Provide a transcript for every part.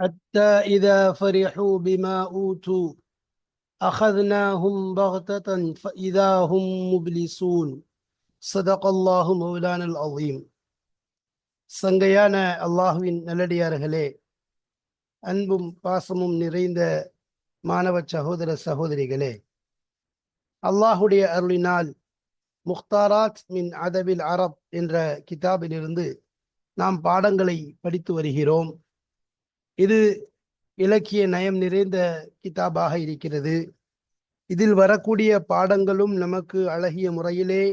حتى إذا فرحوا بما أوتوا أخذناهم بغتة فإذا هم مبلسون صدق الله مولانا العظيم சங்கையான அல்லாஹுவின் நல்லடியார்களே அன்பும் பாசமும் நிறைந்த மாணவ சகோதர சகோதரிகளே அல்லாஹுடைய அருளினால் முக்தாராத் மின் அதபில் அரப் என்ற கிதாபிலிருந்து நாம் பாடங்களை படித்து வருகிறோம் இது இலக்கிய நயம் நிறைந்த கிதாபாக இருக்கிறது. இதில் வரக்கூடிய பாடங்களும் நமக்கு அழகிய முறையிலே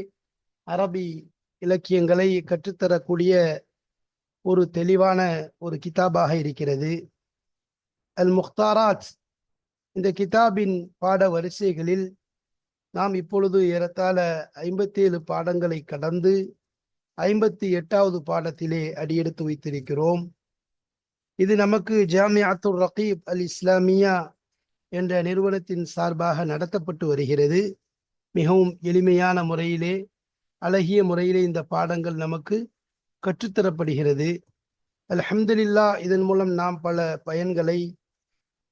அரபி இலக்கியங்களை கற்றுத்தரக்கூடிய ஒரு தெளிவான ஒரு கிதாபாக இருக்கிறது. அல் முக்தாராத் இந்த கிதாபின் பாட வரிசைகளில் நாம் இப்பொழுது ஏறத்தாழ ஐம்பத்தேழு பாடங்களை கடந்து ஐம்பத்தி எட்டாவது பாடத்திலே அடியெடுத்து வைத்திருக்கிறோம். இது நமக்கு ஜாமியாத்துர் ரகீப் அல் இஸ்லாமியா என்ற நிறுவனத்தின் சார்பாக நடத்தப்பட்டு வருகிறது. மிகவும் எளிமையான முறையிலே அழகிய முறையிலே இந்த பாடங்கள் நமக்கு கற்றுத்தரப்படுகிறது. அல்ஹம்துலில்லா இதன் மூலம் நாம் பல பயன்களை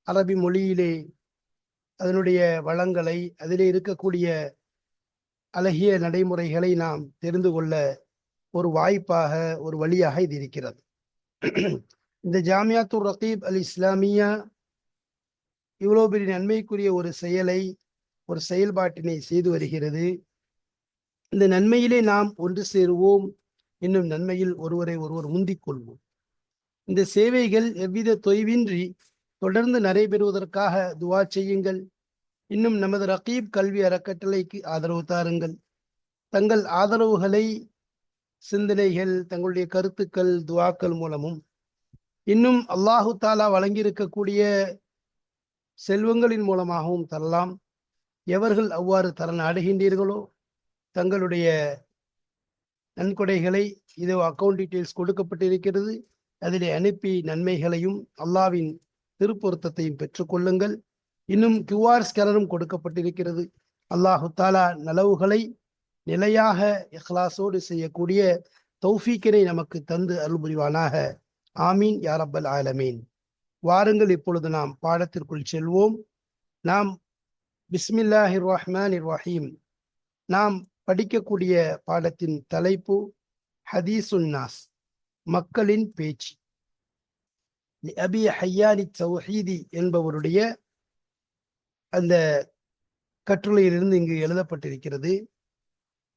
அரபி மொழியிலே அதனுடைய வளங்களை அதிலே இருக்கக்கூடிய அழகிய நடைமுறைகளை நாம் தெரிந்து கொள்ள ஒரு வாய்ப்பாக ஒரு வழியாக இது இருக்கிறது. இந்த ஜாமியாத்துர் ரகீப் அல் இஸ்லாமியா இவ்வளோ பெரிய நன்மைக்குரிய ஒரு செயலை ஒரு செயல்பாட்டினை செய்து வருகிறது. இந்த நன்மையிலே நாம் ஒன்று சேருவோம். இன்னும் நன்மையில் ஒருவரை ஒருவர் முந்திக் கொள்வோம். இந்த சேவைகள் எவ்வித தொய்வின்றி தொடர்ந்து நடைபெறுவதற்காக துவா செய்யுங்கள். இன்னும் நமது ரகீப் கல்வி அறக்கட்டளைக்கு ஆதரவு தாருங்கள். தங்கள் ஆதரவுகளை சிந்தனைகள் தங்களுடைய கருத்துக்கள் துவாக்கள் மூலமும் இன்னும் அல்லாஹு தாலா வழங்கியிருக்கக்கூடிய செல்வங்களின் மூலமாகவும் தரலாம். எவர்கள் அவ்வாறு தர நாடுகின்றீர்களோ தங்களுடைய நன்கொடைகளை இதோ அக்கௌண்ட் டீட்டெயில்ஸ் கொடுக்கப்பட்டிருக்கிறது. அதிலே அனுப்பி நன்மைகளையும் அல்லாவின் திருப்பொருத்தத்தையும் பெற்றுக்கொள்ளுங்கள். இன்னும் கியூஆர் ஸ்கேனரும் கொடுக்கப்பட்டிருக்கிறது. அல்லாஹு தாலா நலவுகளை நிலையாக இஹ்லாசோடு செய்யக்கூடிய தௌஃபீக்கினை நமக்கு தந்து அருள்புரிவானாக. ஆமீன் யாரப்பல் ஆலமீன். வாருங்கள் இப்பொழுது நாம் பாடத்திற்குள் செல்வோம். நாம் பிஸ்மில்லாஹிர் ரஹ்மான் ரஹீம். நாம் படிக்கக்கூடிய பாடத்தின் தலைப்பு ஹதீசுன்னாஸ் மக்களின் பேச்சு. அபி ஹையானி சௌஹீதி என்பவருடைய அந்த கட்டுரையிலிருந்து இங்கு எழுதப்பட்டிருக்கிறது.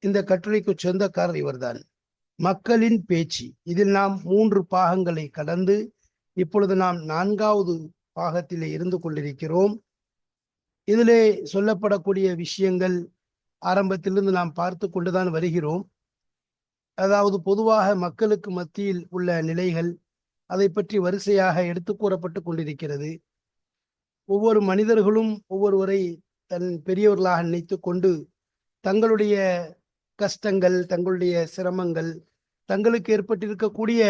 இந்த கட்டுரைக்கு சொந்தக்காரர் இவர்தான். மக்களின் பேச்சு. இதில் நாம் மூன்று பாகங்களை கடந்து இப்பொழுது நாம் நான்காவது பாகத்திலே இருந்து கொண்டிருக்கிறோம். இதிலே சொல்லப்படக்கூடிய விஷயங்கள் ஆரம்பத்திலிருந்து நாம் பார்த்து கொண்டுதான் வருகிறோம். அதாவது பொதுவாக மக்களுக்கு மத்தியில் உள்ள நிலைகள் அதை பற்றி வரிசையாக எடுத்து கூறப்பட்டு கொண்டிருக்கிறது. ஒவ்வொரு மனிதர்களும் ஒவ்வொருவரை தன் பெரியவர்களாக நினைத்து கொண்டு தங்களுடைய கஷ்டங்கள் தங்களுடைய சிரமங்கள் தங்களுக்கு ஏற்பட்டிருக்கக்கூடிய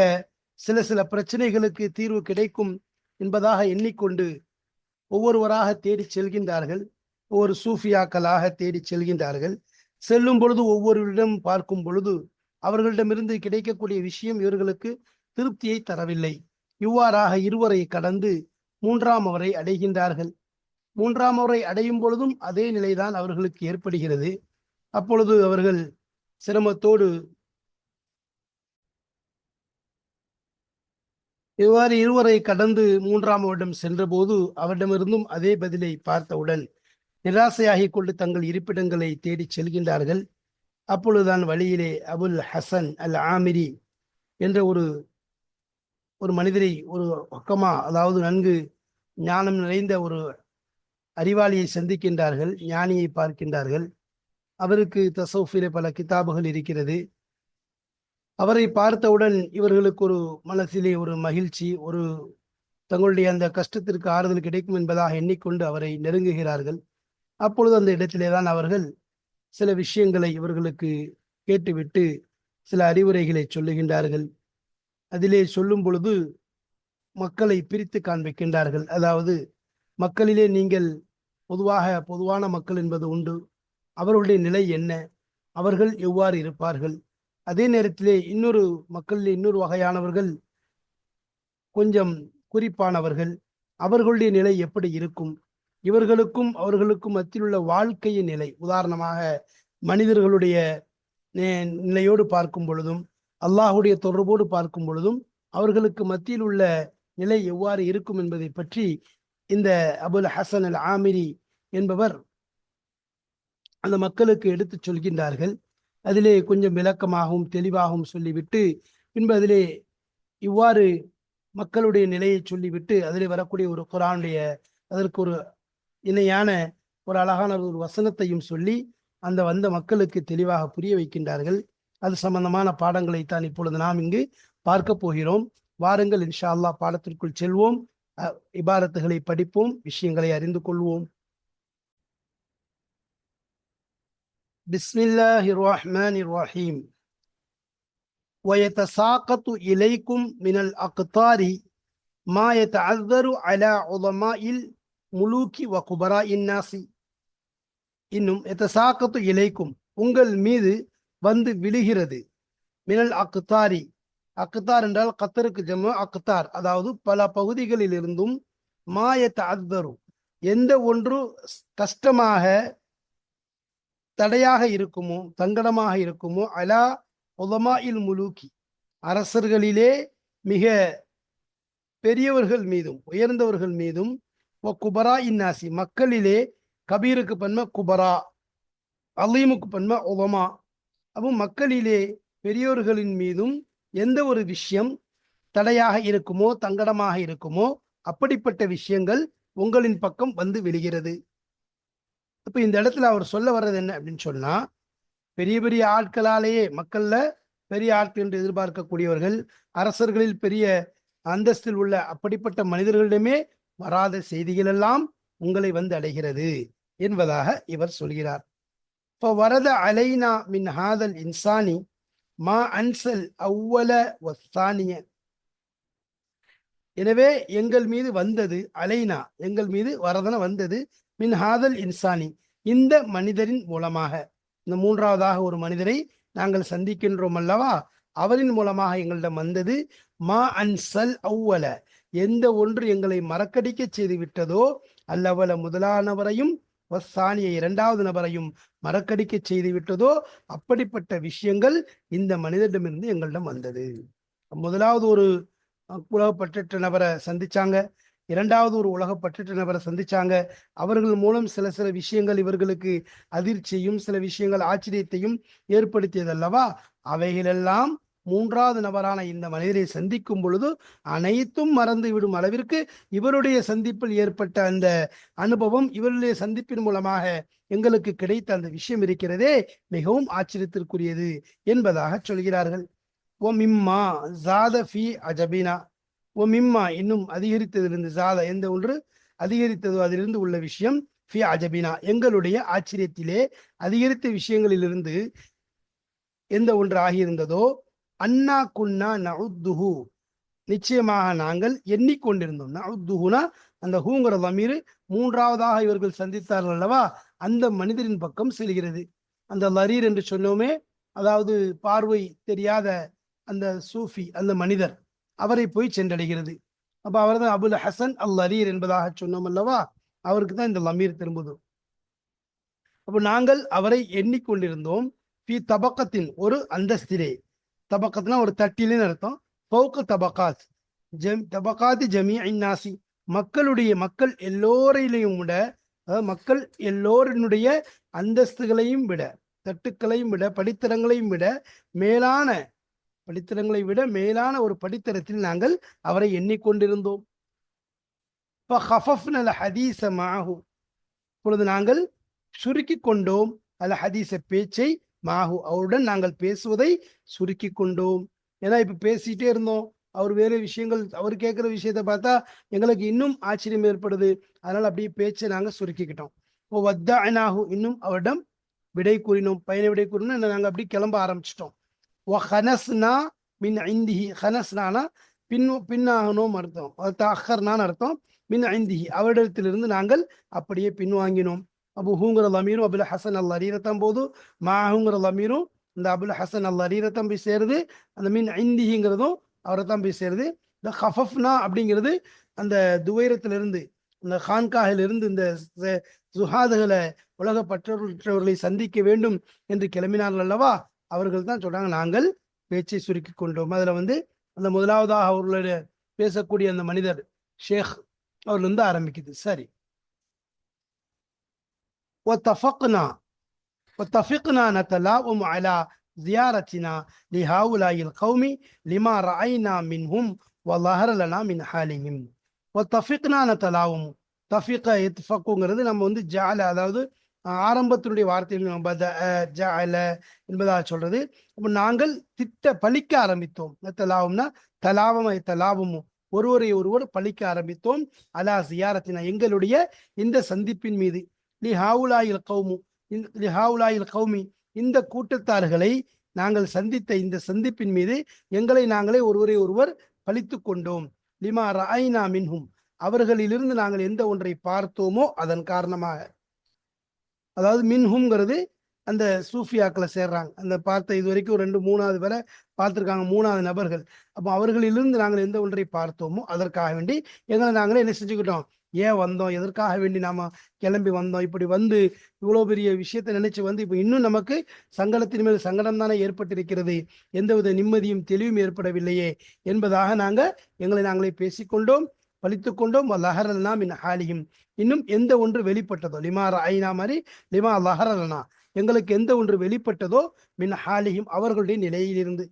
சில சில பிரச்சனைகளுக்கு தீர்வு கிடைக்கும் என்பதாக எண்ணிக்கொண்டு ஒவ்வொருவராக தேடி செல்கின்றார்கள். ஒவ்வொரு சூஃபியாக்களாக தேடி செல்கின்றார்கள். செல்லும் பொழுது ஒவ்வொருவரிடம் பார்க்கும் பொழுது அவர்களிடமிருந்து கிடைக்கக்கூடிய விஷயம் இவர்களுக்கு திருப்தியை தரவில்லை. இவ்வாறாக இருவரை கடந்து மூன்றாம் அவரை அடைகின்றார்கள். மூன்றாம் அவரை அடையும் பொழுதும் அதே நிலைதான் அவர்களுக்கு ஏற்படுகிறது. அப்பொழுது அவர்கள் சிரமத்தோடு இவ்வாறு இருவரை கடந்து மூன்றாம் வருடம் சென்றபோது அவரிடமிருந்தும் அதே பதிலை பார்த்தவுடன் நிராசையாகிக் கொண்டு தங்கள் இருப்பிடங்களை தேடி செல்கின்றார்கள். அப்பொழுதுதான் வழியிலே அபுல் ஹசன் அல் ஆமிரி என்ற ஒரு ஒரு மனிதரை ஒரு பக்கமா அதாவது நன்கு ஞானம் நிறைந்த ஒரு அறிவாளியை சந்திக்கின்றார்கள் ஞானியை பார்க்கின்றார்கள். அவருக்கு தசோஃபிலே பல கிதாபுகள் இருக்கிறது. அவரை பார்த்தவுடன் இவர்களுக்கு ஒரு மனசிலே ஒரு மகிழ்ச்சி ஒரு தங்களுடைய அந்த கஷ்டத்திற்கு ஆறுதல் கிடைக்கும் என்பதாக எண்ணிக்கொண்டு அவரை நெருங்குகிறார்கள். அப்பொழுது அந்த இடத்திலே தான் அவர்கள் சில விஷயங்களை இவர்களுக்கு கேட்டுவிட்டு சில அறிவுரைகளை சொல்லுகின்றார்கள். அதிலே சொல்லும் பொழுது மக்களை பிரித்து காண்பிக்கின்றார்கள். அதாவது மக்களிலே நீங்கள் பொதுவாக பொதுவான மக்கள் என்பது உண்டு. அவர்களுடைய நிலை என்ன? அவர்கள் எவ்வாறு இருப்பார்கள்? அதே நேரத்திலே இன்னொரு மக்களில் இன்னொரு வகையானவர்கள் கொஞ்சம் குறிப்பானவர்கள் அவர்களுடைய நிலை எப்படி இருக்கும்? இவர்களுக்கும் அவர்களுக்கும் மத்தியில் உள்ள வாழ்க்கையின் நிலை உதாரணமாக மனிதர்களுடைய நே- நிலையோடு பார்க்கும் பொழுதும் அல்லாஹுடைய தொடர்போடு பார்க்கும் பொழுதும் அவர்களுக்கு மத்தியில் உள்ள நிலை எவ்வாறு இருக்கும் என்பதை பற்றி இந்த அபுல் ஹசன் அல் ஆமிரி என்பவர் அந்த மக்களுக்கு எடுத்துச் சொல்கின்றார்கள். அதிலே கொஞ்சம் விளக்கமாகவும் தெளிவாகவும் சொல்லிவிட்டு பின்பு அதிலே இவ்வாறு மக்களுடைய நிலையை சொல்லிவிட்டு அதிலே வரக்கூடிய ஒரு குரானுடைய அதற்கு ஒரு இணையான ஒரு அழகான ஒரு வசனத்தையும் சொல்லி அந்த வந்த மக்களுக்கு தெளிவாக புரிய வைக்கின்றார்கள். அது சம்பந்தமான பாடங்களை தான் இப்பொழுது நாம் இங்கு பார்க்க போகிறோம். வாருங்கள் இன்ஷா அல்லாஹ் பாடத்திற்குள் செல்வோம். இபாரத்துகளை படிப்போம் விஷயங்களை அறிந்து கொள்வோம். பிஸ்மில்லாஹிர் ரஹ்மானிர் ரஹீம் ويتساقط إليكم من الأقطار ما يتعذر على عظماء الملوك وكبراء الناس இன்னும் எத்தசாக்கத்து இலைக்கும் உங்கள் மீது வந்து விழுகிறது மினல் அக்தாரி அக்தார் என்றால் கத்தருக்கு ஜம்மு அக்தார் அதாவது பல பகுதிகளில் இருந்தும் மாயத்த அக்தரு எந்த ஒன்று ஸ்- கஷ்டமாக தடையாக இருக்குமோ தங்கடமாக இருக்குமோ அலா உலமாயில் முலூக்கி அரசர்களிலே மிக பெரியவர்கள் மீதும் உயர்ந்தவர்கள் மீதும் ஓ குபரா இன்னாசி. மக்களிலே கபீருக்கு பன்ம குபரா அலீமுக்கு பன்ம உலமா. அப்போ மக்களிலே பெரியோர்களின் மீதும் எந்த ஒரு விஷயம் தடையாக இருக்குமோ தங்கடமாக இருக்குமோ அப்படிப்பட்ட விஷயங்கள் உங்களின் பக்கம் வந்து விழுகிறது. இப்போ இந்த இடத்துல அவர் சொல்ல வர்றது என்ன அப்படின்னு சொன்னா பெரிய பெரிய ஆட்களாலேயே மக்கள்ல பெரிய ஆட்கள் என்று எதிர்பார்க்கக்கூடியவர்கள் அரசர்களில் பெரிய அந்தஸ்தில் உள்ள அப்படிப்பட்ட மனிதர்களிடமே வராத செய்திகள் எல்லாம் உங்களை வந்து அடைகிறது என்பதாக இவர் சொல்கிறார். வரத அலைனா மின் ஹாதல் இன்சானி மா அன்சல் அவ்வல வஸ்தானிய. எனவே எங்கள் மீது வந்தது அலைனா எங்கள் மீது வரதன வந்தது மின் ஹாதல் இன்சானி. இந்த மனிதரின் மூலமாக. இந்த மூன்றாவதாக ஒரு மனிதரை நாங்கள் சந்திக்கின்றோம் அல்லவா அவரின் மூலமாக எங்களிடம் வந்தது மா அன்சல் அவ்வல. எந்த ஒன்று எங்களை மறக்கடிக்க செய்து விட்டதோ அல்லவல முதலானவரையும் வசானிய இரண்டாவது நபரையும் மறக்கடிக்க செய்து விட்டதோ அப்படிப்பட்ட விஷயங்கள் இந்த மனிதனிடமிருந்து எங்களிடம் வந்தது. முதலாவது ஒரு அஹ், நபரை சந்திச்சாங்க. இரண்டாவது ஒரு உலகப்பற்றற்ற நபரை சந்திச்சாங்க. அவர்கள் மூலம் சில சில விஷயங்கள் இவர்களுக்கு அதிர்ச்சியையும் சில விஷயங்கள் ஆச்சரியத்தையும் ஏற்படுத்தியதல்லவா அவைகளெல்லாம் மூன்றாவது நபரான இந்த மனிதரை சந்திக்கும் பொழுது அனைத்தும் மறந்து விடும் அளவிற்கு இவருடைய சந்திப்பில் ஏற்பட்ட அந்த அனுபவம் இவருடைய சந்திப்பின் மூலமாக எங்களுக்கு கிடைத்த அந்த விஷயம் இருக்கிறதே மிகவும் ஆச்சரியத்திற்குரியது என்பதாக சொல்கிறார்கள். ஓ மிம்மா ஜாத ஃபி அஜபினா. ஓ மிம்மா இன்னும் அதிகரித்ததிலிருந்து ஜாதா எந்த ஒன்று? அதிகரித்ததோ அதிலிருந்து உள்ள விஷயம் ஃபி அஜபினா. எங்களுடைய ஆச்சரியத்திலே அதிகரித்த விஷயங்களிலிருந்து எந்த ஒன்று ஆகியிருந்ததோ அன்னா குன்னா நவுத்துஹு நிச்சயமாக நாங்கள் எண்ணிக்கொண்டிருந்தோம். நவுத்துஹுனா அந்த ஹூங்கிற லமீர் மூன்றாவதாக இவர்கள் சந்தித்தார்கள் அல்லவா? அந்த மனிதரின் பக்கம் செல்கிறது. அந்த லரீர் என்று சொன்னோமே அதாவது பார்வை தெரியாத அந்த சூஃபி அந்த மனிதர். அவரை போய் சென்றடைகிறது. அப்ப அவர்தான் அபுல் ஹசன் அல் அரீர் என்பதாக சொன்னோம் அல்லவா? அவருக்கு தான் இந்த லமீர் திரும்புது. அப்போ நாங்கள் அவரை எண்ணிக்கொண்டிருந்தோம். பி தபக்கத்தின் ஒரு அந்தஸ்திலே. தபக்கத்துனா ஒரு தட்டிலேன்னு அர்த்தம். பௌக்க தபக்காத் ஜம் தபக்காத்து ஜமி ஐநாசி மக்களுடைய மக்கள் எல்லோரையிலையும் விட மக்கள் எல்லோரினுடைய அந்தஸ்துகளையும் விட தட்டுக்களையும் விட படித்தரங்களையும் விட மேலான படித்தரங்களை விட மேலான ஒரு படித்தரத்தில் நாங்கள் அவரை எண்ணிக்கொண்டிருந்தோம். இப்பொழுது நாங்கள் சுருக்கி கொண்டோம் அல்ல ஹதீச பேச்சை மாஹு. அவருடன் நாங்கள் பேசுவதை சுருக்கி கொண்டோம். ஏன்னா இப்போ பேசிட்டே இருந்தோம். அவர் வேறு விஷயங்கள் அவர் கேட்குற விஷயத்த பார்த்தா எங்களுக்கு இன்னும் ஆச்சரியம் ஏற்படுது. அதனால் அப்படியே பேச்சை நாங்கள் சுருக்கிக்கிட்டோம். இப்போ வத்தா அனாஹு இன்னும் அவரிடம் விடை கூறினோம். பயண விடை கூறினோம். நாங்கள் அப்படி கிளம்ப ஆரம்பிச்சிட்டோம். ஓ ஹனஸ்னா மின் ஐந்திஹி ஹனஸ்னானா பின் பின்னாகணும் அர்த்தம். அஹர்னான்னு அர்த்தம். மின் ஐந்திஹி அவரிடத்திலிருந்து நாங்கள் அப்படியே பின்வாங்கினோம் அபு ஹூங்கிற லமீரும் அபுல் ஹசன் அல் அரீரத்தம் போது மாஹுங்கிற லமீரும் இந்த அபுல் ஹசன் அல் அரீரத்தம் போய் சேருது. அந்த மின் ஐந்திஹிங்கிறதும் அவரை தான் போய் சேருது. இந்த ஹஃபஃப்னா அப்படிங்கிறது அந்த துவைரத்திலிருந்து இந்த ஹான்காகிலிருந்து இந்த சுஹாதுகளை உலக பற்றவர்களை சந்திக்க வேண்டும் என்று கிளம்பினார்கள் அல்லவா? அவர்கள் தான் சொல்றாங்க நாங்கள் பேச்சை சுருக்கி கொண்டோம். அதுல வந்து அந்த முதலாவதாக அவர்களோட பேசக்கூடிய அந்த மனிதர் ஷேக் அவர்ல இருந்து ஆரம்பிக்குது. சரி. ஒத்தஃபக்னா ஒத்தஃபிக்னா நத்தலாவும் அலா ஜியாரத்தினா லிஹாவுலாயில் கௌமி லிமா ராயினா மின்ஹும் வல்லஹரலனா மின் ஹாலிஹிம். ஒத்தஃபிக்னா நத்தலாவும். தஃபிகா இத்ஃபக்குங்கிறது நம்ம வந்து ஜால அதாவது ஆரம்பத்தினுடைய வார்த்தையில் பத என்பதாக சொல்றது. அப்போ நாங்கள் திட்ட பலிக்க ஆரம்பித்தோம். தலாவம்னா தலாவம் தலாவமும் ஒருவரை ஒருவர் பழிக்க ஆரம்பித்தோம். அலா சியாரத்தினா எங்களுடைய இந்த சந்திப்பின் மீது. லி ஹாவுலாயில் கௌமு. இந்த- லி ஹாவுலாயில் கௌமி. இந்த கூட்டத்தார்களை நாங்கள் சந்தித்த இந்த சந்திப்பின் மீது எங்களை நாங்களே ஒருவரை ஒருவர் பழித்து கொண்டோம். லிமா ராயினா மின்ஹும். அவர்களிலிருந்து நாங்கள் எந்த ஒன்றை பார்த்தோமோ அதன் காரணமாக. அதாவது மின்ஹும்ங்கிறது அந்த சூஃபியாக்களை சேர்றாங்க. அந்த பார்த்த இது வரைக்கும் ரெண்டு மூணாவது வரை பார்த்துருக்காங்க மூணாவது நபர்கள். அப்போ அவர்களிலிருந்து நாங்கள் எந்த ஒன்றை பார்த்தோமோ அதற்காக வேண்டி எங்களை நாங்களே என்ன செஞ்சுக்கிட்டோம்? ஏன் வந்தோம்? எதற்காக வேண்டி நாம கிளம்பி வந்தோம்? இப்படி வந்து இவ்வளோ பெரிய விஷயத்தை நினைச்சு வந்து இப்போ இன்னும் நமக்கு சங்கடத்தின் மேல் சங்கடம் தானே ஏற்பட்டிருக்கிறது. எந்தவித நிம்மதியும் தெளிவும் ஏற்படவில்லையே என்பதாக நாங்கள் எங்களை நாங்களே பேசிக்கொண்டோம். பழித்து கொண்டோம் லஹரல்னா மின் ஹாலியும் இன்னும் எந்த ஒன்று வெளிப்பட்டதோ லிமா ஐனா மாதிரி லிமா லஹரல்னா எங்களுக்கு எந்த ஒன்று வெளிப்பட்டதோ மின் ஹாலியும் அவர்களுடைய நிலையிலிருந்து.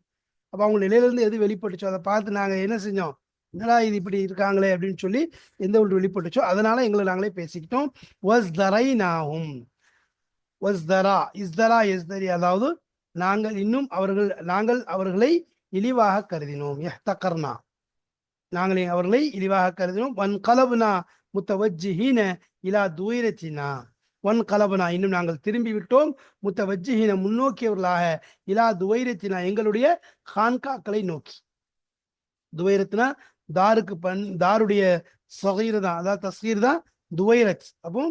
அப்போ அவங்க நிலையிலிருந்து எது வெளிப்பட்டுச்சோ அதை பார்த்து நாங்கள் என்ன செஞ்சோம்? என்னடா இது இப்படி இருக்காங்களே அப்படின்னு சொல்லி எந்த ஒன்று வெளிப்பட்டுச்சோ அதனால எங்களை நாங்களே பேசிக்கிட்டோம். வஸ் தரை நாகும் வஸ் தரா இஸ்தரா எஸ்தரி அதாவது நாங்கள் இன்னும் அவர்கள் நாங்கள் அவர்களை இழிவாக கருதினோம். எஹ்தகர்னா. நாங்களே அவர்களை இழிவாக கருதினோம். ஒன் கலவுனா முத்தவஜ்ஜிஹீன இலா துயரத்தினா? ஒன் கலபனா. இன்னும் நாங்கள் திரும்பி விட்டோம் முத்தவஜ்ஜிஹீன முன்னோக்கியவர்களாக இலா துவைரத்தினா எங்களுடைய ஹான்காக்களை நோக்கி. துவைரத்தினா தாருக்கு பண் தாருடைய சொகீர் தான் அதாவது தஸ்கீர் தான் துவைரத் அப்போ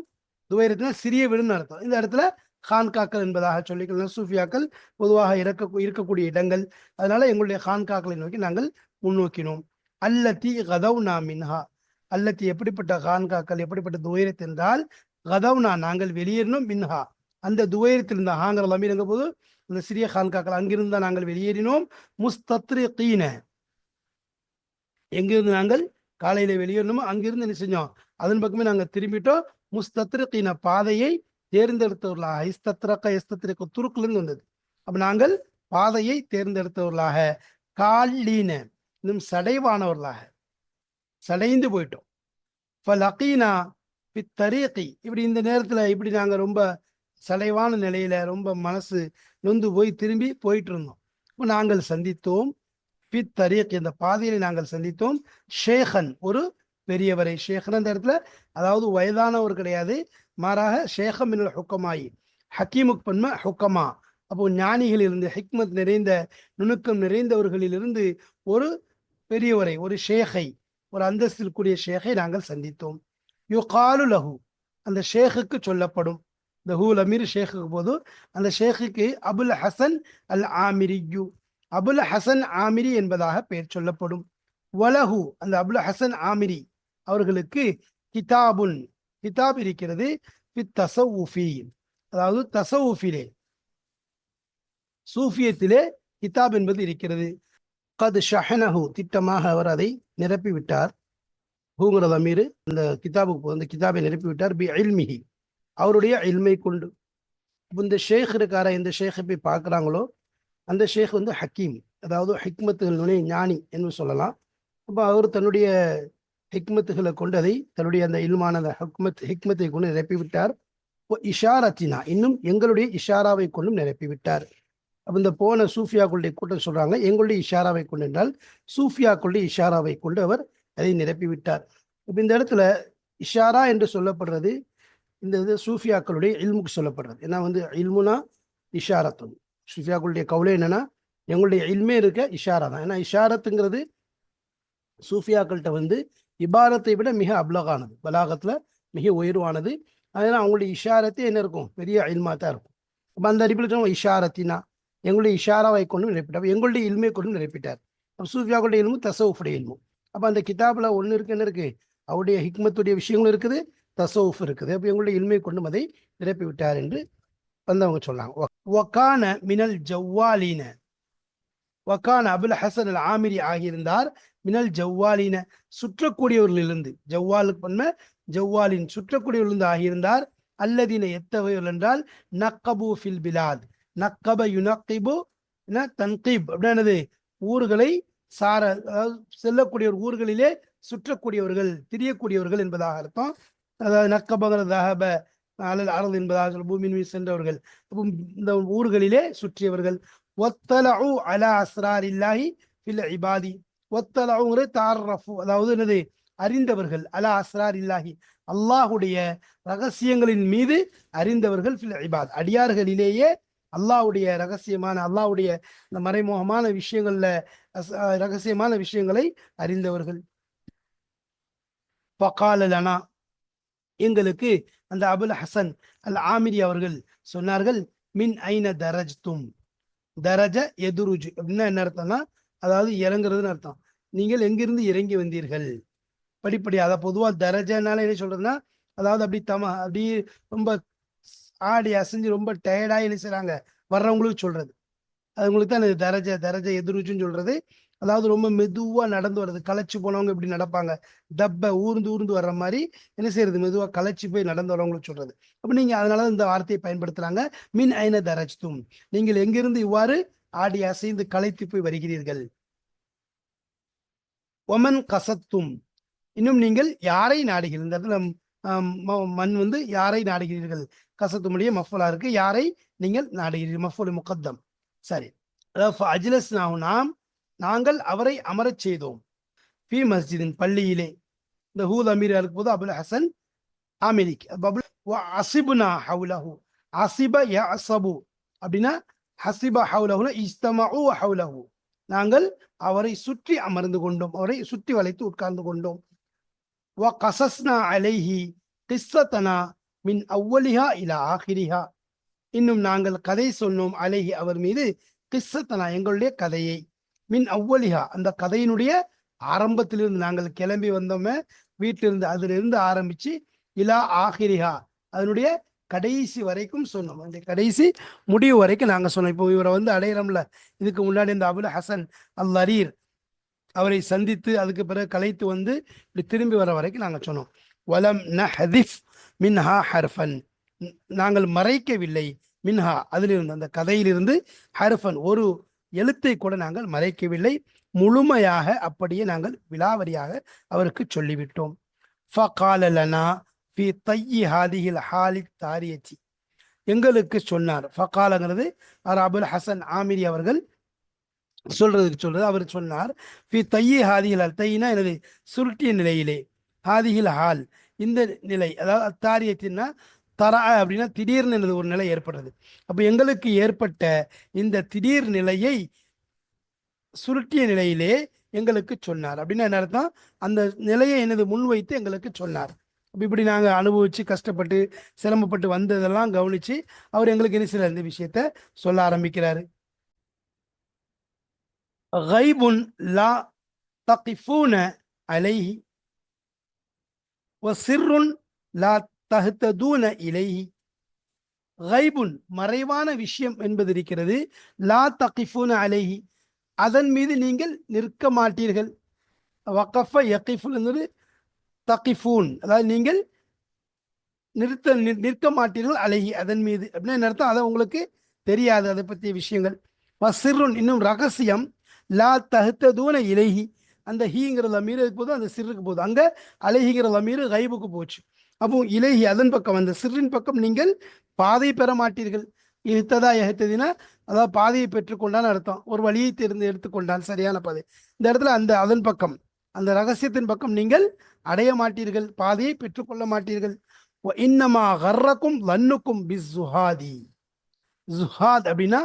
துவைரத்தினா சிறிய வீடுன்னு அர்த்தம். இந்த இடத்துல ஹான்காக்கள் என்பதாக சொல்லிக்கலாம் சூஃபியாக்கள் பொதுவாக இருக்க இருக்கக்கூடிய இடங்கள். அதனால எங்களுடைய ஹான்காக்களை நோக்கி நாங்கள் முன்னோக்கினோம். அல்லத்தி கதவுனா மின்ஹா. அல்லத்தி எப்படிப்பட்ட ஹான்காக்கள் எப்படிப்பட்ட துவைரத் என்றால் கதவுனா நாங்கள் வெளியேறினோம் மின்ஹா. அந்த துவைரத்தில் இருந்த ஹாங்கிற லமீர் எங்க போது அந்த சிறிய ஹான்காக்கள் அங்கிருந்து நாங்கள் வெளியேறினோம். முஸ்தத்ரி கீன எங்கிருந்து நாங்கள்? காலையில வெளியேறணுமோ அங்கிருந்து என்ன செஞ்சோம்? அதன் பக்கமே நாங்கள் திரும்பிட்டோம். முஸ்தத்ரிகீன பாதையை தேர்ந்தெடுத்தவர்களாக ஐஸ்தத்ரக்க எஸ்தத்ரிக்க துருக்குலேருந்து வந்தது. அப்ப நாங்கள் பாதையை தேர்ந்தெடுத்தவர்களாக. காலீன இன்னும் சடைவானவர்களாக. சடைந்து போயிட்டோம். ஃபலகீனா பித்தரீகி இப்படி இந்த நேரத்தில் இப்படி நாங்கள் ரொம்ப சடைவான நிலையில ரொம்ப மனசு நொந்து போய் திரும்பி போயிட்டு இருந்தோம் இப்போ நாங்கள் சந்தித்தோம். பித்தரீக் இந்த பாதையை நாங்கள் சந்தித்தோம். ஷேகன். ஒரு பெரியவரை. ஷேகன் அந்த இடத்துல அதாவது வயதானவர் கிடையாது. மாறாக ஷேகம் மின்னல் ஹுக்கமாயி. ஹக்கீமுக் பன்ம ஹுக்கமா. அப்போ ஞானிகளிலிருந்து இருந்து ஹிக்மத் நிறைந்த நுணுக்கம் நிறைந்தவர்களிலிருந்து ஒரு பெரியவரை ஒரு ஷேகை ஒரு அந்தஸ்தில் கூடிய ஷேகை நாங்கள் சந்தித்தோம். யோ காலு லஹு அந்த ஷேகுக்கு சொல்லப்படும். இந்த ஹூல் அமீர் ஷேக்குக்கு போது அந்த ஷேக்குக்கு அபுல் ஹசன் அல் ஆமிரியு அபுல் ஹசன் ஆமிரி என்பதாக பெயர் சொல்லப்படும். வலஹு அந்த அபுல் ஹசன் ஆமிரி அவர்களுக்கு கிதாபுன் கிதாப் இருக்கிறது தசவுஃபி அதாவது தசவுஃபிலே சூஃபியத்திலே கிதாப் என்பது இருக்கிறது. கது ஷஹனஹு திட்டமாக அவர் அதை நிரப்பி விட்டார் ஹூங்கிற அமீர். அந்த கிதாபுக்கு அந்த கிதாபை நிரப்பிவிட்டார். பி அல்மிஹி அவருடைய இல்மை கொண்டு. அப்ப இந்த ஷேக் இருக்கார? இந்த ஷேக்கை போய் பார்க்குறாங்களோ அந்த ஷேக் வந்து ஹக்கீம். அதாவது ஹிக்மத்துகளுடைய ஞானி என்று சொல்லலாம். அப்போ அவர் தன்னுடைய ஹிக்மத்துகளை கொண்டு அதை தன்னுடைய அந்த இல்மான அந்த ஹக்மத் ஹிக்மத்தை கொண்டு நிரப்பி விட்டார் இஷாரத்தினா. இன்னும் எங்களுடைய இஷாராவை கொண்டும் நிரப்பிவிட்டார். அப்போ இந்த போன சூஃபியாக்களுடைய கூட்டம் சொல்கிறாங்க எங்களுடைய இஷாராவை கொண்டு என்றால் சூஃபியாக்களுடைய இஷாராவை கொண்டு அவர் அதை நிரப்பிவிட்டார் இப்போ இந்த இடத்துல இஷாரா என்று சொல்லப்படுறது இந்த இது சூஃபியாக்களுடைய இல்முக்கு சொல்லப்படுறது. ஏன்னா வந்து இல்முனா இஷாரத்தும். சூஃபியாக்களுடைய கவலை என்னன்னா எங்களுடைய இல்மே இருக்க இஷாரா தான். ஏன்னா இஷாரத்துங்கிறது சூஃபியாக்கள்கிட்ட வந்து இபாரத்தை விட மிக அப்லகானது. பலாகத்தில் மிக உயர்வானது. அதனால் அவங்களுடைய இஷாரத்தே என்ன இருக்கும்? பெரிய இல்மா தான் இருக்கும். அப்போ அந்த அடிப்படையில் இஷாரத்தினா. எங்களுடைய இஷாராவை கொண்டு நிரப்பிட்டார். எங்களுடைய இல்மை கொண்டும் நிரப்பிட்டார். அப்போ சூஃபியாக்களுடைய இல்மு தசவுஃபுடைய இல்மும். அப்போ அந்த கிதாபில் ஒன்று இருக்கு என்ன இருக்குது அவருடைய ஹிக்மத்துடைய விஷயங்களும் இருக்குது தசவுஃப் இருக்குது. அப்போ எங்களுடைய இல்மை கொண்டும் அதை நிரப்பி விட்டார் என்று வந்தவங்க சொன்னாங்க. ஒக்கான மினல் ஜவ்வாலீன ஒக்கான அபுல் ஹசன் அல் ஆமிரி ஆகியிருந்தார். மினல் ஜவ்வாலின சுற்றக்கூடியவர்களிலிருந்து ஜவ்வாலுக்கு பண்ண ஜவ்வாலின் சுற்றக்கூடியவர்களிருந்து ஆகியிருந்தார். அல்லதின எத்தகையவர்கள் என்றால் நக்கபு ஃபில் பிலாத். நக்கப யுனக்கிபு தன்கீப். அப்படின்னது ஊர்களை சார அதாவது செல்லக்கூடிய ஊர்களிலே சுற்றக்கூடியவர்கள் திரியக்கூடியவர்கள் என்பதாக அர்த்தம். அதாவது நக்கபகர தகப அலல் அறல் என்பதாக பூமியின் மீது சென்றவர்கள். இந்த ஊர்களிலே சுற்றியவர்கள். ஒத்தலு அலா அஸ்ரார் இல்லாஹி ஃபில் இபாதி. ஒத்தலாவும் தார் ரஃபு அதாவது என்னது? அறிந்தவர்கள். அலா அஸ்ரார் இல்லாஹி அல்லாஹுடைய ரகசியங்களின் மீது அறிந்தவர்கள் ஃபில் இபாத். அடியார்களிலேயே அல்லாஹ்வுடைய ரகசியமான அல்லாவுடைய இந்த மறைமுகமான விஷயங்கள்ல ரகசியமான விஷயங்களை அறிந்தவர்கள். பகாலலனா எங்களுக்கு அந்த அபுல் ஹசன் அல் ஆமிரி அவர்கள் சொன்னார்கள் மின் ஐன தரஜ் தும் தரஜ எதுருஜு. அப்படின்னா என்ன அர்த்தம்னா அதாவது இறங்குறதுன்னு அர்த்தம். நீங்கள் எங்கிருந்து இறங்கி வந்தீர்கள்? படிப்படி அதை பொதுவாக தரஜனால என்ன சொல்றதுன்னா அதாவது அப்படி தம அப்படி ரொம்ப ஆடி அசைஞ்சு ரொம்ப டயர்டாக என்ன வர்றவங்களுக்கு சொல்றது. அது உங்களுக்கு தான் இது தரஜ தரஜ எதிர்ச்சின்னு சொல்றது. அதாவது ரொம்ப மெதுவாக நடந்து வர்றது. களைச்சு போனவங்க இப்படி நடப்பாங்க. தப்பை ஊர்ந்து ஊர்ந்து வர்ற மாதிரி என்ன செய்யறது மெதுவாக களைச்சு போய் நடந்து வரவங்களுக்கு சொல்றது. அப்போ நீங்கள் அதனால இந்த வார்த்தையை பயன்படுத்துறாங்க. மின் ஐன தரஜ்தும். நீங்கள் எங்கிருந்து இவ்வாறு ஆடி அசைந்து களைத்து போய் வருகிறீர்கள்? ஒமன் கசத்தும். இன்னும் நீங்கள் யாரை நாடுகிறீர்கள்? இந்த இடத்துல ம- மண் வந்து யாரை நாடுகிறீர்கள்? கசத்துமுடைய மஃபுலா இருக்கு. யாரை? நீங்கள் நாடுகிறீர்கள். மஃபுல் முகத்தம். சரி. அஜிலஸ் நாம் நாங்கள் அவரை அமரச் செய்தோம். ஃபி மஸ்ஜிதின் பள்ளியிலே. இந்த ஹூத் அமீர் இருக்கும்போது அபுல் ஹசன் ஆமிரிக் அசிபுனா ஹவுலஹு. அசிப ய அசபு அப்படின்னா ஹசிப ஹவுலஹுனா இஸ்தமஹு ஹவுலஹு. நாங்கள் அவரை சுற்றி அமர்ந்து கொண்டோம். அவரை சுற்றி வளைத்து உட்கார்ந்து கொண்டோம். வ கசஸ்னா அலைஹி கிஸ்ஸத்தனா மின் அவ்வலிஹா இலா ஆஹிரிஹா இன்னும் நாங்கள் கதை சொன்னோம் அலைஹி அவர் மீது கிஸ்ஸத்தனா எங்களுடைய கதையை. மின் அவ்வலிஹா அந்த கதையினுடைய ஆரம்பத்திலிருந்து நாங்கள் கிளம்பி வந்தோமே வீட்டிலிருந்து அதிலிருந்து ஆரம்பிச்சு இலா ஆஹிரிஹா அதனுடைய கடைசி வரைக்கும் சொன்னோம். அந்த கடைசி முடிவு வரைக்கும் நாங்கள் சொன்னோம். இப்போ இவரை வந்து அடையிறோம்ல இதுக்கு முன்னாடி இந்த அபுல் ஹசன் அல் அரீர் அவரை சந்தித்து அதுக்கு பிறகு கலைத்து வந்து இப்படி திரும்பி வர வரைக்கும் நாங்கள் சொன்னோம். வலம் நஹதிஃப் மின்ஹா ஹர்ஃபன். நாங்கள் மறைக்கவில்லை. மின்ஹா அதிலிருந்து அந்த கதையிலிருந்து ஹர்ஃபன். ஒரு எழுத்தை கூட நாங்கள் மறைக்கவில்லை. முழுமையாக அப்படியே நாங்கள் விலாவரியாக அவருக்கு சொல்லிவிட்டோம். ஃபகாலலனா ஃபி தையி ஹாதிஹில் ஹாலி தாரியச்சி எங்களுக்கு சொன்னார். ஃபகாலங்கிறது அவர் அபுல் ஹசன் ஆமிரி அவர்கள் சொல்றதுக்கு சொல்றது. அவர் சொன்னார் ஃபி தையி ஹாதிஹில் தையினா எனது சுருட்டிய நிலையிலே. ஹாதிஹில் ஹால். இந்த நிலை அதாவது அத்தாரியத்தின்னா தரா அப்படின்னா திடீர்னு எனது ஒரு நிலை ஏற்படுறது. அப்போ எங்களுக்கு ஏற்பட்ட இந்த திடீர் நிலையை சுருட்டிய நிலையிலே எங்களுக்கு சொன்னார். அப்படின்னா என்ன அர்த்தம்? அந்த நிலையை எனது முன்வைத்து எங்களுக்கு சொன்னார். இப்படி நாங்கள் அனுபவிச்சு கஷ்டப்பட்டு சிரமப்பட்டு வந்ததெல்லாம் கவனிச்சு அவர் எங்களுக்கு என்ன சில இந்த விஷயத்த சொல்ல ஆரம்பிக்கிறாரு. ஹைபுன் லா தகிஃபூன அலைஹி வசிர்ருன் லா தஹ்ததூன இலைஹி. கைபுன் மறைவான விஷயம் என்பது இருக்கிறது லா தகிஃபூன அலைஹி. அதன் மீது நீங்கள் நிற்க மாட்டீர்கள். வக்கஃப யகிஃபுல் என்பது தகிஃபூன். அதாவது நீங்கள் நிறுத்த நிற்க மாட்டீர்கள் அழகி அதன் மீது. அப்படின்னா என்ன அர்த்தம்? அதை உங்களுக்கு தெரியாது. அதை பற்றிய விஷயங்கள். வசிர்ருன் இன்னும் ரகசியம். லா தகுத்ததூன இலைஹி. அந்த ஹீங்கிற லமீர் போது அந்த சிறுக்கு போகுது. அங்க அலைஹிங்கிற லமீர் கைபுக்கு போச்சு. அப்போ இலேஹி அதன் பக்கம் அந்த சிறின் பக்கம் நீங்கள் பாதை பெற மாட்டீர்கள். இஹ்ததா எகத்ததுன்னா அதாவது பாதையை பெற்றுக்கொண்டான்னு அர்த்தம். ஒரு வழியை தேர்ந்து எடுத்துக்கொண்டான் சரியான பாதை. இந்த இடத்துல அந்த அதன் பக்கம் அந்த ரகசியத்தின் பக்கம் நீங்கள் அடைய மாட்டீர்கள் பாதையை பெற்றுக்கொள்ள மாட்டீர்கள். இன்னமா ஹர்ரக்கும் லன்னுக்கும் பி ஜுஹாதி ஜுஹாத் அப்படின்னா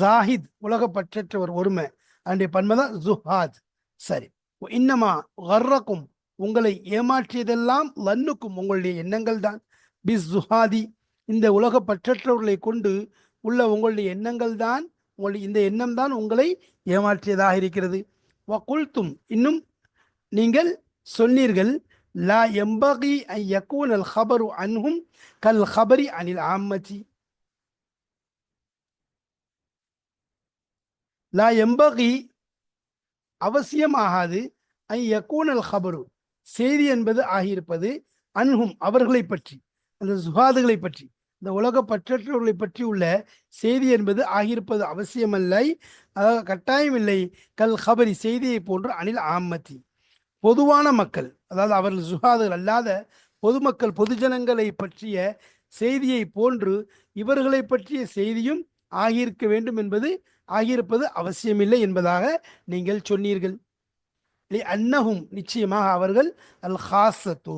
ஜாஹித் உலக பற்றற்றவர் ஒருமை. அதனுடைய பன்மை தான் ஜுஹாத். சரி. இன்னமா வர்றக்கும் உங்களை ஏமாற்றியதெல்லாம் லன்னுக்கும் உங்களுடைய எண்ணங்கள் தான் பிஸ் ஜுஹாதி இந்த உலக பற்றற்றவர்களை கொண்டு உள்ள உங்களுடைய எண்ணங்கள் தான் உங்களுடைய இந்த எண்ணம் தான் உங்களை ஏமாற்றியதாக இருக்கிறது. வகுல்தும் இன்னும் நீங்கள் சொன்னீர்கள் லா எம்பகி ஐ யக்கூன் அல் ஹபரு அன்ஹும் கல் ஹபரி அனில் ஆம்மதி. லா எம்பகி அவசியமாகாது. அன் யக்கூன் ஹபரு செய்தி என்பது ஆகியிருப்பது அன்ஹும் அவர்களை பற்றி அந்த சுகாதுகளை பற்றி. இந்த உலக பற்றற்றவர்களை பற்றி உள்ள செய்தி என்பது ஆகியிருப்பது அவசியமல்லை. அதாவது கட்டாயமில்லை கல் ஹபரி செய்தியை போன்று அனில் ஆம்மதி பொதுவான மக்கள் அதாவது அவர்கள் சுகாதுகள் அல்லாத பொதுமக்கள் பொதுஜனங்களை பற்றிய செய்தியை போன்று இவர்களை பற்றிய செய்தியும் ஆகியிருக்க வேண்டும் என்பது ஆகியிருப்பது அவசியமில்லை என்பதாக நீங்கள் சொன்னீர்கள். அன்னகும் அன்னஹும் நிச்சயமாக அவர்கள் அல் ஹாசத்து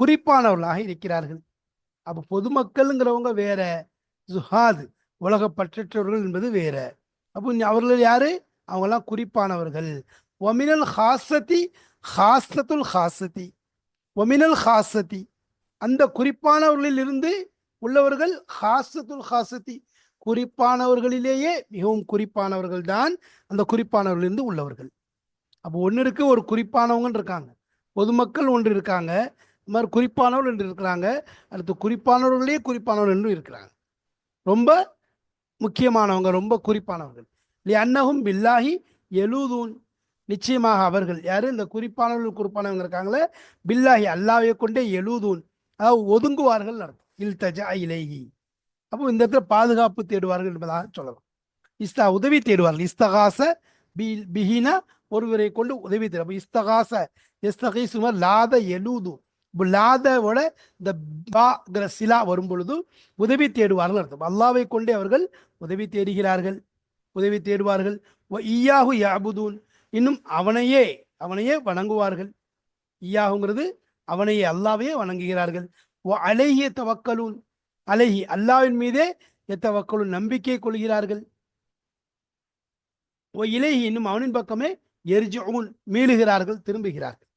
குறிப்பானவர்களாக இருக்கிறார்கள். அப்போ பொதுமக்கள்ங்கிறவங்க வேற ஜுஹாது உலக பற்றற்றவர்கள் என்பது வேற. அப்போ அவர்கள் யாரு? அவங்கெல்லாம் குறிப்பானவர்கள். ஒமினல் ஹாசதி ஹாசத்துல் ஹாசதி ஒமினல் ஹாசதி அந்த குறிப்பானவர்களில் இருந்து உள்ளவர்கள் ஹாசத்துல் ஹாசதி குறிப்பானவர்களிலேயே மிகவும் குறிப்பானவர்கள் தான் அந்த குறிப்பானவர்களிலிருந்து உள்ளவர்கள். அப்போ ஒன்று இருக்கு ஒரு குறிப்பானவங்கன்னு இருக்காங்க. பொதுமக்கள் ஒன்று இருக்காங்க. இந்த மாதிரி குறிப்பானவர்கள் என்று இருக்கிறாங்க. அடுத்து குறிப்பானவர்களே குறிப்பானவர்கள் என்றும் இருக்கிறாங்க. ரொம்ப முக்கியமானவங்க ரொம்ப குறிப்பானவர்கள். லி அன்னகும் பில்லாஹி எழுதூன் நிச்சயமாக அவர்கள் யார்? இந்த குறிப்பானவர்கள் குறிப்பானவங்க இருக்காங்களே. பில்லாஹி அல்லாவை கொண்டே எழுதூன் அதாவது ஒதுங்குவார்கள் அர்த்தம். இல் தஜா இலேகி அப்போ இந்த இடத்துல பாதுகாப்பு தேடுவார்கள் என்பதாக சொல்லலாம். இஸ்தா உதவி தேடுவார்கள். இஸ்தகாச பி பிஹினா ஒருவரை கொண்டு உதவி தேடும் அப்போ இஸ்தகாச இஸ்தகீசுமர் லாத எழுது லாதவோட இந்த பாங்கிற சிலா வரும் பொழுது உதவி தேடுவார்கள் அர்த்தம். அல்லாவை கொண்டே அவர்கள் உதவி தேடுகிறார்கள். உதவி தேடுவார்கள். ஈயாகு யாபுதூன் இன்னும் அவனையே அவனையே வணங்குவார்கள். ஈயாகுங்கிறது அவனையே அல்லாவையே வணங்குகிறார்கள். ஓ தவக்கலூன் அலைஹி அல்லாவின் மீதே எத்தவக்களு நம்பிக்கை கொள்கிறார்கள். ஓ இலகி இன்னும் அவனின் பக்கமே எரிஜூன் மீளுகிறார்கள் திரும்புகிறார்கள்.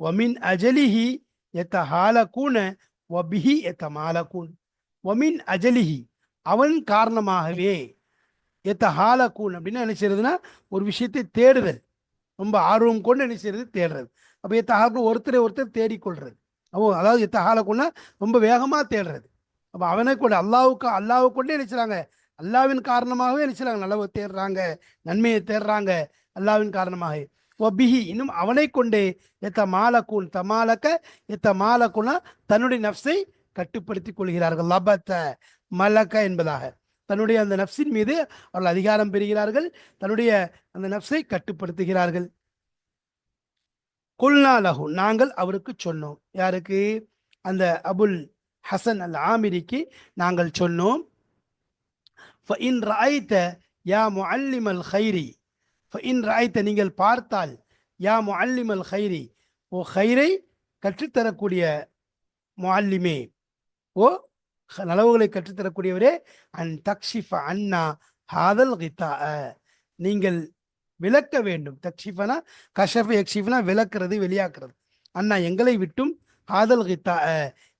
ஒமின் அஜலிஹி எத்த ஹாலக்கூன ஒபிஹி எத்த மாலக்கூன் ஒமின் அஜலிஹி அவன் காரணமாகவே எத்த ஹாலக்கூன் அப்படின்னு என்ன செய்யறதுன்னா ஒரு விஷயத்தை தேடுதல். ரொம்ப ஆர்வம் கொண்டு என்ன செய்யறது தேடுறது. அப்போ எத்த ஹாலுக்கு ஒருத்தரை ஒருத்தர் தேடிக்கொள்றது. அப்போ அதாவது எத்த ஹாலக்கூன்னா ரொம்ப வேகமாக தேடுறது. அப்போ அவனை கொண்டு அல்லாவுக்கு அல்லாவை கொண்டே நினைச்சாங்க அல்லாவின் காரணமாகவே நினைச்சாங்க நல்லவை தேடுறாங்க நன்மையை தேடுறாங்க அல்லாவின் காரணமாக ஒபிஹி இன்னும் அவனை கொண்டே எத்த மாலக்கூன் தமாலக்க எத்த மாலக்குனா தன்னுடைய நப்சை கட்டுப்படுத்தி கொள்கிறார்கள். லபத்த மலக்க என்பதாக. தன்னுடைய அந்த நப்சின் மீது அவர்கள் அதிகாரம் பெறுகிறார்கள். தன்னுடைய அந்த நப்சை கட்டுப்படுத்துகிறார்கள். குல்னா லஹு நாங்கள் அவருக்கு சொன்னோம். யாருக்கு? அந்த அபுல் ஹசன் அல் ஆமிரிக்கு நாங்கள் சொன்னோம். ஃபஇன் ராய்த்த யா முஅல்லிம் அல் ஹைரி ஃபஇன் ராய்த்த நீங்கள் பார்த்தால் யா முஅல்லிம் அல் ஹைரி ஓ ஹைரை கற்றுத்தரக்கூடிய முஅல்லிமே. ஓ நலவுகளை கற்றுத்தரக்கூடியவரே அன் தக்ஷிஃப அண்ணா ஹாதல் கித்தா நீங்கள் விளக்க வேண்டும். தக்ஷிஃபனா? கஷஃப யக்ஷிஃபனா விளக்குறது வெளியாக்குறது. அண்ணா எங்களை விட்டும் ஹாதல் கித்தா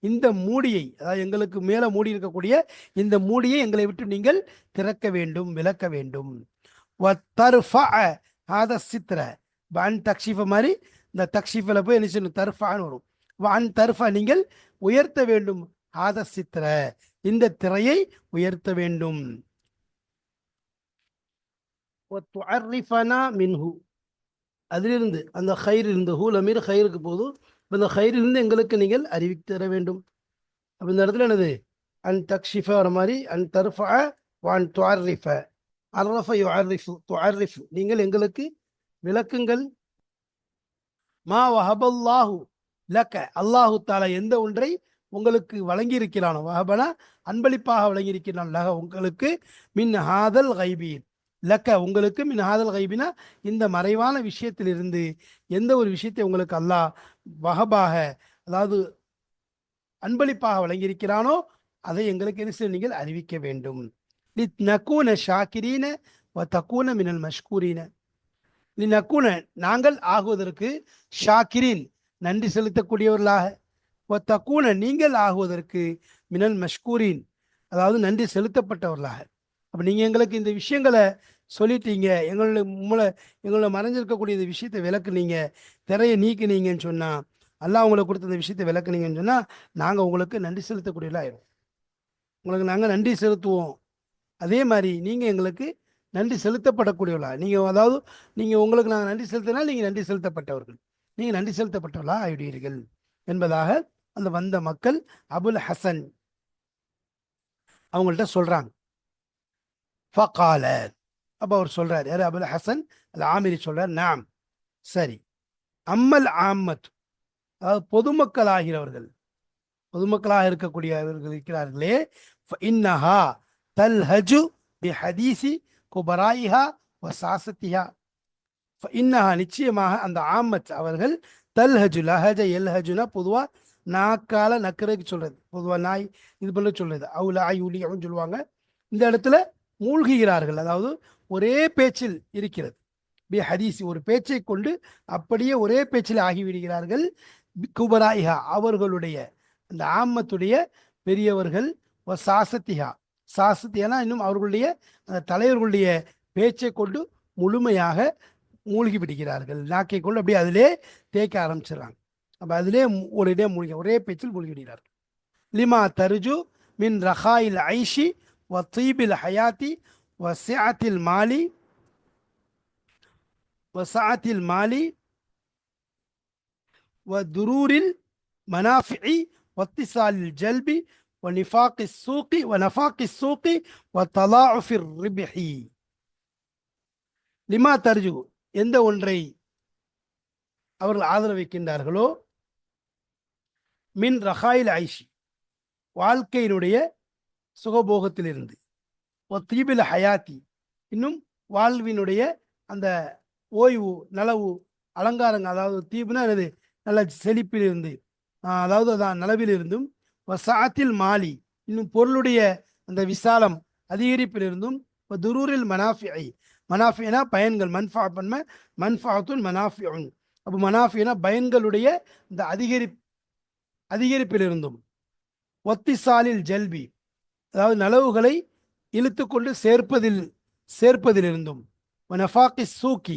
இந்த மூடியை அதாவது எங்களுக்கு மேலே மூடி இருக்கக்கூடிய இந்த மூடியை எங்களை விட்டு நீங்கள் திறக்க வேண்டும் விளக்க வேண்டும். சித்திர வான் தக்ஷீஃபை மாதிரி இந்த தக்ஷீஃபில் போய் என்ன செய்யணும்? தர்ஃபான்னு வரும். வான் தர்ஃபா நீங்கள் உயர்த்த வேண்டும். ஆத சித்திர இந்த திரையை உயர்த்த வேண்டும். மின்ஹு. அதிலிருந்து அந்த ஹயிர் இருந்து ஹூல் அமீர் ஹயிருக்கு போதும் இந்த ஹைரிலிருந்து எங்களுக்கு நீங்கள் அறிவித்து தர வேண்டும். அப்போ இந்த இடத்துல என்னது? அன் தக்ஷிஃப வர மாதிரி அன் தர்ஃபா வான் துவாரிஃப அரஃப யுஅர்ரிஃபு துவாரிஃபு நீங்கள் எங்களுக்கு விளக்குங்கள். மா வஹபல்லாஹு லக்க அல்லாஹு தாலா எந்த ஒன்றை உங்களுக்கு வழங்கி இருக்கிறானோ வஹபனா அன்பளிப்பாக வழங்கியிருக்கிறான். லக உங்களுக்கு மின் ஹாதல் கைபீன் லக்க உங்களுக்கு மின் ஹாதல் கைபினா இந்த மறைவான விஷயத்திலிருந்து எந்த ஒரு விஷயத்தை உங்களுக்கு அல்லாஹ் வகபாக அதாவது அன்பளிப்பாக வழங்கியிருக்கிறானோ அதை எங்களுக்கு என்ன செய்ய நீங்கள் அறிவிக்க வேண்டும். லித் நக்கூன ஷாக்கிரீன வ தக்கூன மினல் மஷ்கூரீன. லி நக்கூன நாங்கள் ஆகுவதற்கு ஷாக்கிரீன் நன்றி செலுத்தக்கூடியவர்களாக. வ தக்கூன நீங்கள் ஆகுவதற்கு மினல் மஷ்கூரீன் அதாவது நன்றி செலுத்தப்பட்டவர்களாக. அப்போ நீங்கள் எங்களுக்கு இந்த விஷயங்களை சொல்லிட்டீங்க. எங்களோட மூளை எங்களோட மறைஞ்சிருக்கக்கூடிய இந்த விஷயத்தை விளக்குனீங்க. திரையை நீக்கினீங்கன்னு சொன்னால் எல்லாம் உங்களுக்கு கொடுத்த இந்த விஷயத்தை விளக்குனீங்கன்னு சொன்னால் நாங்கள் உங்களுக்கு நன்றி செலுத்தக்கூடியவர்களாயிரும் உங்களுக்கு நாங்கள் நன்றி செலுத்துவோம். அதே மாதிரி நீங்கள் எங்களுக்கு நன்றி செலுத்தப்படக்கூடியவளா நீங்கள் அதாவது நீங்கள் உங்களுக்கு நாங்கள் நன்றி செலுத்தினால் நீங்கள் நன்றி செலுத்தப்பட்டவர்கள். நீங்கள் நன்றி செலுத்தப்பட்டவளா ஆயிடுவீர்கள் என்பதாக அந்த வந்த மக்கள் அபுல் ஹசன் அவங்கள்ட்ட சொல்கிறாங்க ஃபகாலர் அப்போ அவர் சொல்கிறார் யார்? அபுல் ஹசன் அல் ஆமிரி சொல்கிறார் நாம். சரி. அம்மல் ஆம்மத். அதாவது பொதுமக்கள் ஆகிறவர்கள். பொதுமக்களாக இருக்கக்கூடியவர்கள் இருக்கிறார்களே. இன்னஹா தல் ஹஜு பி ஹதீசி குபராயிஹா வ சாசத்திஹா. இன்னஹா நிச்சயமாக அந்த ஆமத் அவர்கள் தல் ஹஜு லஹஜ எல் ஹஜுனா பொதுவாக நாக்கால நக்கரைக்கு சொல்றது. பொதுவாக நாய் இது பண்ண சொல்றது. அவுல ஆய் உலி அப்படின்னு சொல்லுவாங்க. இந்த இடத்துல மூழ்குகிறார்கள். அதாவது ஒரே பேச்சில் இருக்கிறது. பி ஹதீஸ் ஒரு பேச்சை கொண்டு அப்படியே ஒரே பேச்சில் ஆகிவிடுகிறார்கள். குபராயிஹா அவர்களுடைய அந்த ஆமத்துடைய பெரியவர்கள் ஒ சாசத்திஹா. சாசத்தியானா இன்னும் அவர்களுடைய அந்த தலைவர்களுடைய பேச்சை கொண்டு முழுமையாக மூழ்கி விடுகிறார்கள் நாக்கை கொண்டு அப்படியே அதிலே தேய்க்க ஆரம்பிச்சிடறாங்க. அப்போ அதிலே ஒரு இதே மூழ்கி ஒரே பேச்சில் மூழ்கி விடுகிறார்கள் லிமா தருஜு மின் ரஹாயில் ஐஷி வ தீபில் ஹயாத்தி வ சியாத்தில் மாலி வ சாத்தில் மாலி ودرور المنافع واتصال الجلب ونفاق السوق ونفاق السوق وتضاعف الربح லிமா தர்ஜு எந்த ஒன்றை அவர்கள் ஆதரவு வைக்கின்றார்களோ மின் ரஹாயில் ஐஷி வாழ்க்கையினுடைய சுகபோகத்திலிருந்து. ஒ தீபில் ஹயாத்தி. இன்னும் வாழ்வினுடைய அந்த ஓய்வு நலவு அலங்காரங்க அதாவது தீபுனா அது நல்ல செழிப்பிலிருந்து அதாவது அதான் நலவிலிருந்தும் சாத்தில் மாலி. இன்னும் பொருளுடைய அந்த விசாலம் அதிகரிப்பிலிருந்தும் இப்போ துரூரில் மனாஃபிஐ. மனாஃபினா பயன்கள் மன்ஃபா பன்ம மன்ஃபாத்துன் மனாஃபியுன் அப்போ மனாஃபினா பயன்களுடைய இந்த அதிகரி அதிகரிப்பிலிருந்தும். ஒத்திசாலில் ஜல்பி. அதாவது நலவுகளை இழுத்து கொண்டு சேர்ப்பதில் சேர்ப்பதிலிருந்தும். நஃபாக்கி சூக்கி.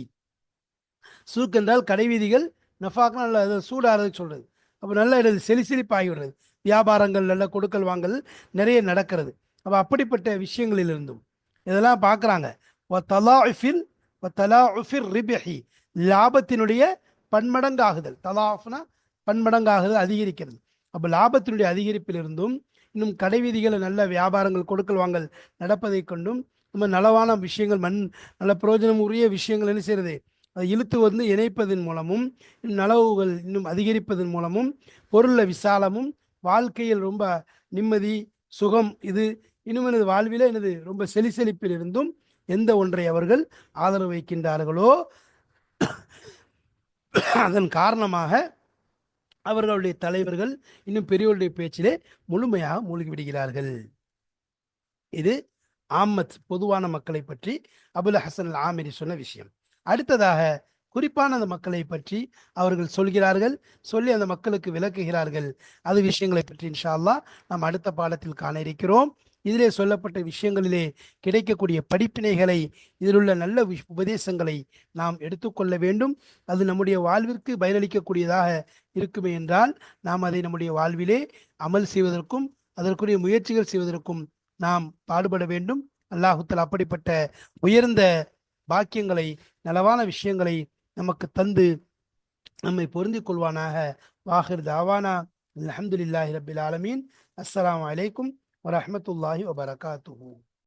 சூக் என்றால் கடைவீதிகள் நஃபாக்னா நல்ல சூடாகிறது சூடாகிறதுக்கு சொல்கிறது அப்போ நல்லா இடது செலிசெலிப்பாகி விடுறது வியாபாரங்கள் நல்ல கொடுக்கல் வாங்கல் நிறைய நடக்கிறது. அப்போ அப்படிப்பட்ட விஷயங்களிலிருந்தும். இதெல்லாம் பார்க்குறாங்க. ஒ தலாஃபில் ஒ தலாஃபிர் ரிபஹி. லாபத்தினுடைய பன்மடங்காகுதல். தலாஃப்னா பன்மடங்காகுதல் அதிகரிக்கிறது. அப்போ லாபத்தினுடைய அதிகரிப்பிலிருந்தும் இன்னும் கடைவீதிகளில் நல்ல வியாபாரங்கள் கொடுக்கல் வாங்கல் நடப்பதை கொண்டும் நம்ம நலவான விஷயங்கள் மண் நல்ல பிரயோஜனம் உரிய விஷயங்கள் என்ன செய்கிறது அதை இழுத்து வந்து இணைப்பதன் மூலமும் நலவுகள் இன்னும் அதிகரிப்பதன் மூலமும் பொருளில் விசாலமும் வாழ்க்கையில் ரொம்ப நிம்மதி சுகம் இது இன்னும் எனது வாழ்வில எனது ரொம்ப செலிசெலிப்பில் இருந்தும் எந்த ஒன்றை அவர்கள் ஆதரவு வைக்கின்றார்களோ அதன் காரணமாக அவர்களுடைய தலைவர்கள் இன்னும் பெரியவருடைய பேச்சிலே முழுமையாக மூழ்கிவிடுகிறார்கள் இது ஆமத் பொதுவான மக்களை பற்றி அபுல் ஹசன் அல் ஆமிரி சொன்ன விஷயம். அடுத்ததாக குறிப்பான அந்த மக்களை பற்றி அவர்கள் சொல்கிறார்கள் சொல்லி அந்த மக்களுக்கு விளக்குகிறார்கள். அது விஷயங்களை பற்றி இன்ஷா அல்லா நாம் அடுத்த பாடத்தில் காண இருக்கிறோம். இதிலே சொல்லப்பட்ட விஷயங்களிலே கிடைக்கக்கூடிய படிப்பினைகளை இதிலுள்ள நல்ல உபதேசங்களை நாம் எடுத்துக்கொள்ள வேண்டும். அது நம்முடைய வாழ்விற்கு பயனளிக்கக்கூடியதாக இருக்குமே என்றால் நாம் அதை நம்முடைய வாழ்விலே அமல் செய்வதற்கும் அதற்குரிய முயற்சிகள் செய்வதற்கும் நாம் பாடுபட வேண்டும். அல்லாஹுத்தல் அப்படிப்பட்ட உயர்ந்த பாக்கியங்களை நலவான விஷயங்களை நமக்கு தந்து நம்மை பொருந்திக் கொள்வானாக. வாஹிர் தாவானா. அல்ஹம்துலில்லாஹி ரபில் ஆலமீன். அஸ்ஸலாமு ورحمة الله وبركاته.